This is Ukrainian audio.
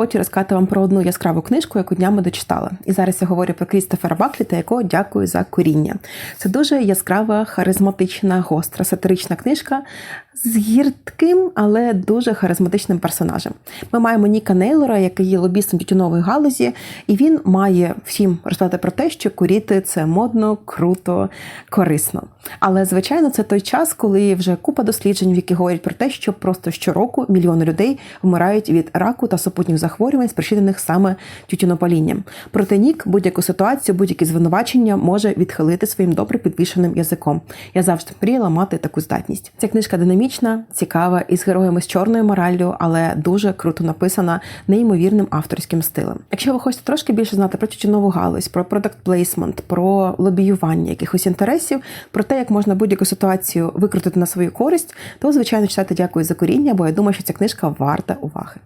Хочу розказати вам про одну яскраву книжку, яку днями дочитала. І зараз я говорю про Крістофера Бакліта, якого дякую за коріння. Це дуже яскрава, харизматична, гостра, сатирична книжка з гіртким, але дуже харизматичним персонажем. Ми маємо Ніка Нейлора, який є лобістом тютюнової галузі, і він має всім розповідати про те, що куріти це модно, круто, корисно. Але звичайно, це той час, коли вже купа досліджень, в які говорять про те, що просто щороку мільйони людей вмирають від раку та супутніх захворювань, спричинених саме тютюнопалінням. Проте Нік будь-яку ситуацію, будь-які звинувачення може відхилити своїм добре підвішеним язиком. Я завжди мріяла мати таку здатність. Ця книжка динамічна, цікава із героями з чорною мораллю, але дуже круто написана неймовірним авторським стилем. Якщо ви хочете трошки більше знати про тютюнову галузь, про продакт плейсмент, про лобіювання якихось інтересів, про те, як можна будь-яку ситуацію викрутити на свою користь, то звичайно читайте дякую за коріння, бо я думаю, що ця книжка варта уваги.